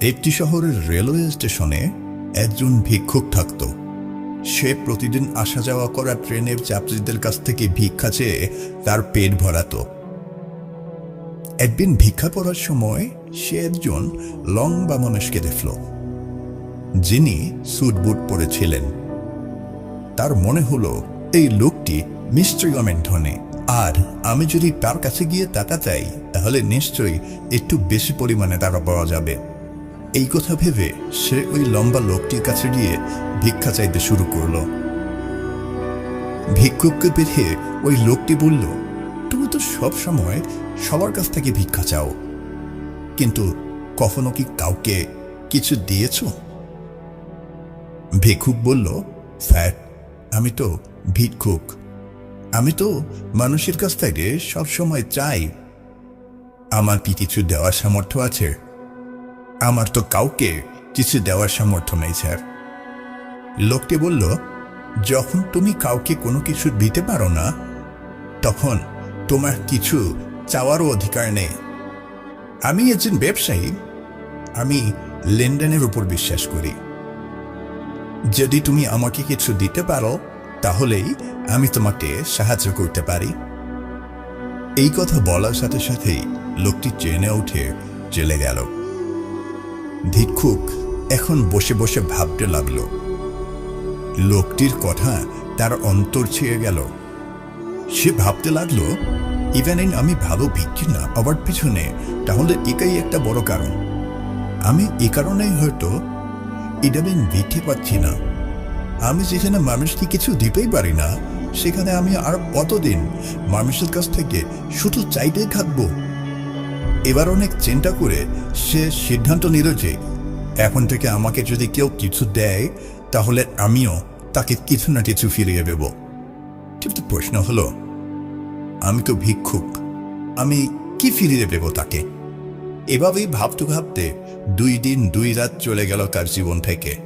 একটি শহরের রেলওয়ে স্টেশনে একজন ভিক্ষুক থাকত। সে প্রতিদিন আসা যাওয়া করা ট্রেনের যাত্রীদের কাছ থেকে ভিক্ষা চেয়ে তার পেট ভরাতো। একদিন ভিক্ষা করার সময় সে একজন লম্বা মানুষকে দেখল, যিনি স্যুট বুট পরেছিলেন। তার মনে হলো, এই লোকটি নিশ্চয়ই অনেক ধনে। আর আমি যদি তার কাছে গিয়ে টাকা চাই, তাহলে নিশ্চয়ই একটু বেশি পরিমাণে টাকা পাওয়া যাবে। এই কথা ভেবে সে ওই লম্বা লোকটির কাছে গিয়ে ভিক্ষা চাইতে শুরু করল। ভিক্ষুককে পেঠে ওই লোকটি বলল, তুমি তো সব সময় সবার কাছ থেকে ভিক্ষা চাও। কিন্তু কখনো কি কাউকে কিছু দিয়েছ? ভিক্ষুক বলল, স্যার, আমি তো ভিক্ষুক। আমি তো মানুষের কাছ থেকে সব সময় চাই। আমার কি কিছু দেওয়ার সামর্থ্য আছে? আমার তো কাউকে কিছু দেওয়ার সামর্থ্য নেই, স্যার। লোকটি বলল, যখন তুমি কাউকে কোনো কিছু দিতে পারো না, তখন তোমার কিছু চাওয়ারও অধিকার নেই। আমি একজন ব্যবসায়ী, আমি লেনদেনের উপর বিশ্বাস করি। যদি তুমি আমাকে কিছু দিতে পারো, তাহলেই আমি তোমাকে সাহায্য করতে পারি। এই কথা বলার সাথে সাথেই লোকটি চেনে উঠে চলে গেল। ভিক্ষুক এখন বসে বসে ভাবতে লাগল। লোকটির কথা তার অন্তর ছেয়ে গেল। সে ভাবতে লাগল ইভেনিং আমি ভালো ভিক্ষি না পাওয়ার পিছনে, তাহলে এটাই একটা বড় কারণ। আমি এ কারণেই হয়তো ইদানিং ভিক্ষে পাচ্ছি না। আমি যেখানে মানুষকে কিছু দিতেই পারি না, সেখানে আমি আর কতদিন মানুষের কাছ থেকে শুধু চাইতেই থাকব? এবার অনেক চিন্তা করে সে সিদ্ধান্ত নিল যে এখন থেকে আমাকে যদি কেউ কিছু দেয়, তাহলে আমিও তাকে কিছু না কিছু ফিরিয়ে দেব। কিন্তু প্রশ্ন হলো, আমি তো ভিক্ষুক, আমি কি ফিরিয়ে দেব তাকে? এভাবেই ভাবতে ভাবতে দুই দিন, দুই রাত চলে গেল তার জীবন থেকে।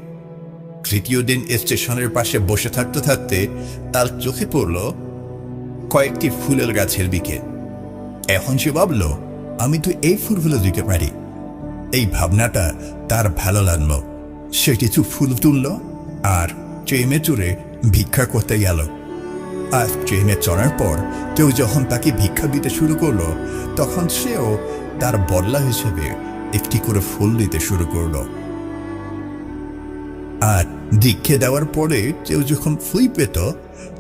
তৃতীয় দিন স্টেশনের পাশে বসে থাকতে থাকতে তার চোখে পড়ল কয়েকটি ফুলের গাছের দিকে। এখন সে ভাবল আমি তো এই ফুলগুলো দিতে পারি। এই ভাবনাটা তার ভালো লাগল। সে কিছু ফুল তুলল আর ট্রেনে চড়ে ভিক্ষা করতে গেল। আর ট্রেনে চড়ার পর কেউ যখন তাকে ভিক্ষা দিতে শুরু করল, তখন সেও তার বদলা হিসেবে একটি করে ফুল দিতে শুরু করল। আর দীক্ষে দেওয়ার পরে কেউ যখন ফুল পেত,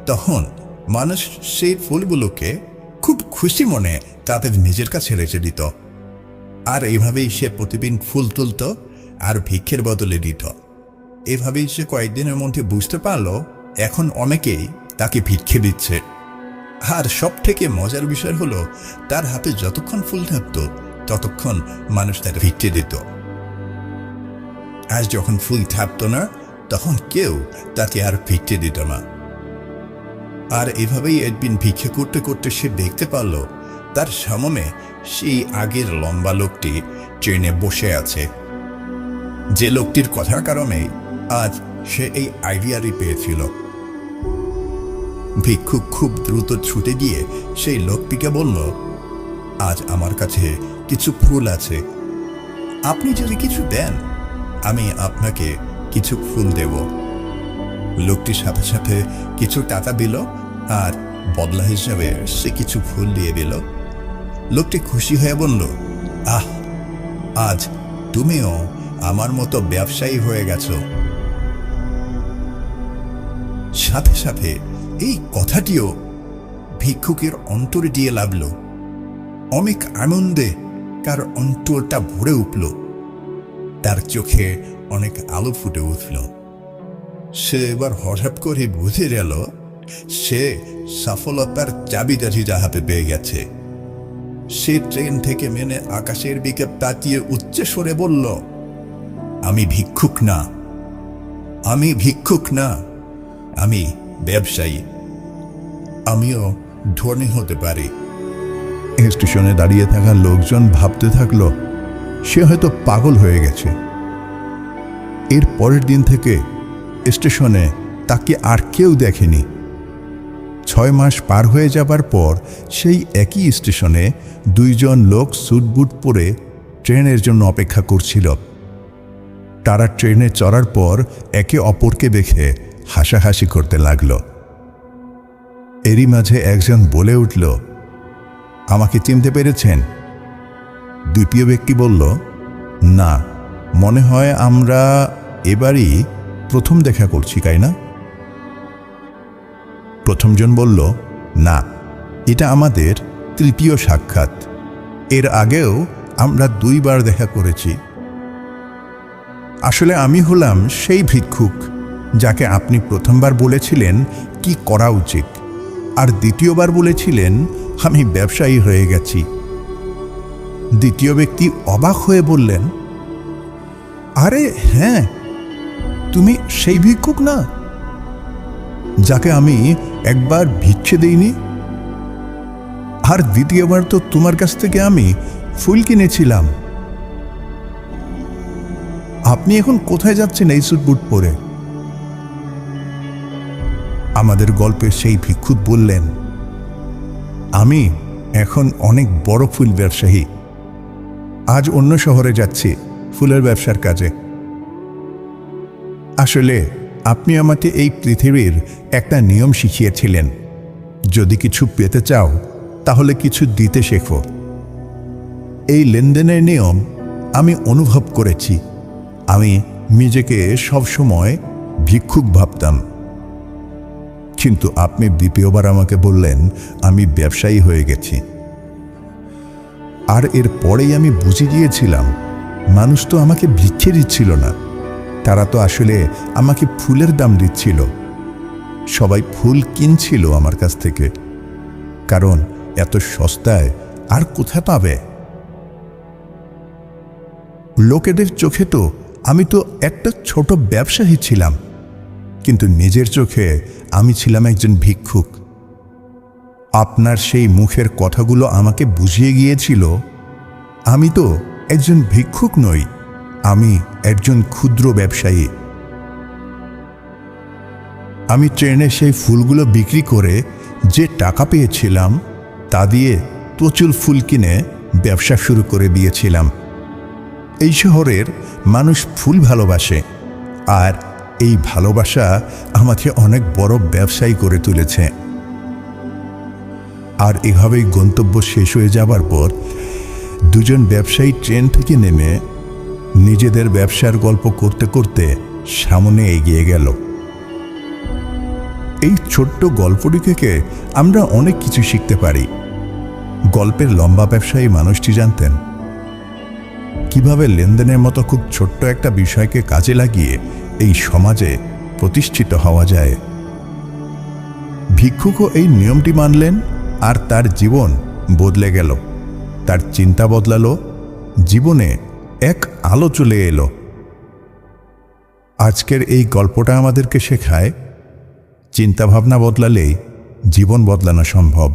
তখন মানুষ সেই ফুলগুলোকে খুব খুশি মনে তাদের নিজের কাছে রেখে দিত। আর এইভাবেই সে প্রতিদিন ফুল তুলত আর ভিক্ষের বদলে দিত। এভাবেই সে কয়েকদিনের মধ্যে বুঝতে পারল, এখন অনেকেই তাকে ভিক্ষে দিচ্ছে। আর সব থেকে মজার বিষয় হলো, তার হাতে যতক্ষণ ফুল থাকতো, ততক্ষণ মানুষ তাকে ভিক্ষে দিত। আর যখন ফুল থাকতো না, তখন কেউ তাকে আর ভিক্ষে দিত না। আর এভাবেই একদিন ভিক্ষে করতে করতে সে দেখতে পারল তার সামনে সেই আগের লম্বা লোকটি ট্রেনে বসে আছে। যে লোকটির কথার কারণে আজ সে এই আইডিয়ারই পেয়েছিল। ভিক্ষুক খুব দ্রুত ছুটে গিয়ে সেই লোকটিকে বলল, আজ আমার কাছে কিছু ফুল আছে। আপনি যদি কিছু দেন, আমি আপনাকে কিছু ফুল দেব। লোকটির সাথে সাথে কিছু টাকা দিল আর বদলা হিসাবে সে কিছু ফুল দিয়ে দিল। লোকটি খুশি হয়ে বলল, আহ, আজ তুমিও আমার মতো ব্যবসায়ী হয়ে গেছ। সাথে সাথে এই কথাটিও ভিক্ষুকের অন্তরে দিয়ে লাগল অনেক আনন্দে তার অন্তরটা ভরে উঠল। তার চোখে অনেক আলো ফুটে উঠল। সে এবার হঠাৎ করে বুঝে গেল, সে সফলতার চাবিদারি হাতে পেয়ে গেছে। সে ট্রেন থেকে মেনে আকাশের দিকে তাকিয়ে উচ্চ সরে বলল, আমি ভিক্ষুক না। আমি ভিক্ষুক না। আমি ব্যবসায়ী। আমিও ধনী হতে পারি। স্টেশনে দাঁড়িয়ে থাকা লোকজন ভাবতে থাকল, সে হয়তো পাগল হয়ে গেছে। এর পরের দিন থেকে স্টেশনে তাকে আর কেউ দেখেনি। ছয় মাস পার হয়ে যাবার পর সেই একই স্টেশনে দুইজন লোক স্যুটবুট পরে ট্রেনের জন্য অপেক্ষা করছিল। তারা ট্রেনে চড়ার পর একে অপরকে দেখে হাসাহাসি করতে লাগল। এরই মাঝে একজন বলে উঠল, আমাকে চিনতে পেরেছেন? দ্বিতীয় ব্যক্তি বলল, না, মনে হয় আমরা এবারই প্রথম দেখা করছি, তাই না? প্রথমজন বলল, না, এটা আমাদের তৃতীয় সাক্ষাৎ। এর আগেও আমরা দুইবার দেখা করেছি। আসলে আমি হলাম সেই ভিক্ষুক যাকে আপনি প্রথমবার বলেছিলেন কি করা উচিত, আর দ্বিতীয়বার বলেছিলেন, আমি ব্যবসায়ী হয়ে গেছি। দ্বিতীয় ব্যক্তি অবাক হয়ে বললেন, আরে হ্যাঁ তুমি সেই ভিক্ষুক না? যাকে আমি একবার ভিক্ষে দেইনি? আর দ্বিতীয়বার তো তোমার কাছ থেকে আমি ফুল কিনেছিলাম। আপনি এখন কোথায় যাচ্ছেন এই স্যুট বুট পরে? আমাদের গল্পে সেই ভিক্ষুক বললেন, আমি এখন অনেক বড় ফুল ব্যবসায়ী। আজ অন্য শহরে যাচ্ছি ফুলের ব্যবসার কাজে। আসলে আপনি আমাকে এই পৃথিবীর একটা নিয়ম শিখিয়েছিলেন। যদি কিছু পেতে চাও, তাহলে কিছু দিতে শেখো। এই লেনদেনের নিয়ম আমি অনুভব করেছি। আমি নিজেকে সবসময় ভিক্ষুক ভাবতাম। কিন্তু আপনি দ্বিতীয়বার আমাকে বললেন, আমি ব্যবসায়ী হয়ে গেছি। আর এর পরেই আমি বুঝে গিয়েছিলাম, মানুষ তো আমাকে ভিক্ষে দিচ্ছিল না। তারা তো আসলে আমাকে ফুলের দাম দিচ্ছিল। সবাই ফুল কিনছিল আমার কাছ থেকে। কারণ এত সস্তায় আর কোথায় পাবে? লোকেদের চোখে তো আমি তো একটা ছোট ব্যবসায়ী ছিলাম। কিন্তু নিজের চোখে আমি ছিলাম একজন ভিক্ষুক। আপনার সেই মুখের কথাগুলো আমাকে বুঝিয়ে গিয়েছিল। আমি তো একজন ভিক্ষুক নই। আমি একজন ক্ষুদ্র ব্যবসায়ী। আমি ট্রেনে সেই ফুলগুলো বিক্রি করে যে টাকা পেয়েছিলাম, তা দিয়ে প্রচুর ফুল কিনে ব্যবসা শুরু করে দিয়েছিলাম। এই শহরের মানুষ ফুল ভালোবাসে, আর এই ভালোবাসা আমাকে অনেক বড় ব্যবসায়ী করে তুলেছে। আর এভাবেই গন্তব্য শেষ হয়ে যাবার পর দুজন ব্যবসায়ী ট্রেন থেকে নেমে নিজেদের ব্যবসার গল্প করতে করতে সামনে এগিয়ে গেল। এই ছোট্ট গল্পটি থেকে আমরা অনেক কিছু শিখতে পারি। গল্পের লম্বা ব্যবসায়ী মানুষটি জানতেন, কীভাবে লেনদেনের মতো খুব ছোট্ট একটা বিষয়কে কাজে লাগিয়ে এই সমাজে প্রতিষ্ঠিত হওয়া যায়? ভিক্ষুকও এই নিয়মটি মানলেন আর তার জীবন বদলে গেল। তার চিন্তা বদলালো, জীবনে এক আলো চলে এলো। আজকের এই গল্পটা আমাদেরকে শেখায়, চিন্তাভাবনা বদলালেই জীবন বদলানো সম্ভব।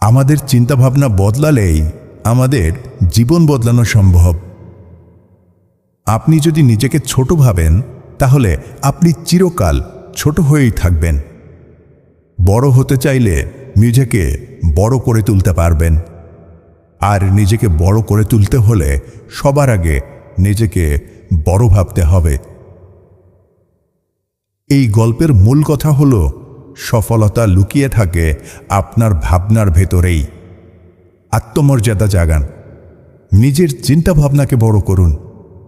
আমাদের চিন্তাভাবনা বদলালেই আমাদের জীবন বদলানো সম্ভব। আপনি যদি নিজেকে ছোট ভাবেন, তাহলে আপনি চিরকাল ছোট হয়েই থাকবেন। বড় হতে চাইলে নিজেকে বড় করে তুলতে পারবেন। আর নিজেকে বড় করে তুলতে হলে সবার আগে নিজেকে বড় ভাবতে হবে। এই গল্পের মূল কথা হল, সফলতা লুকিয়ে থাকে আপনার ভাবনার ভেতরেই। আত্মমর্যাদা জাগান। নিজের চিন্তা ভাবনাকে বড় করুন।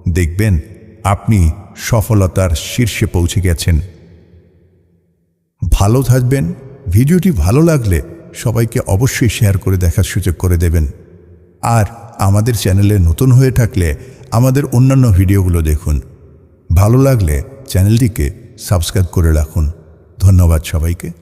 দেখবেন আপনি সফলতার শীর্ষে পৌঁছে গেছেন। ভালো থাকবেন। ভিডিওটি ভালো লাগলে সবাইকে অবশ্যই শেয়ার করে দেখার সুযোগ করে দেবেন। আর আমাদের চ্যানেলে নতুন হয়ে থাকলে আমাদের অন্যান্য ভিডিওগুলো দেখুন। ভালো লাগলে চ্যানেলটিকে সাবস্ক্রাইব করে রাখুন। ধন্যবাদ সবাইকে।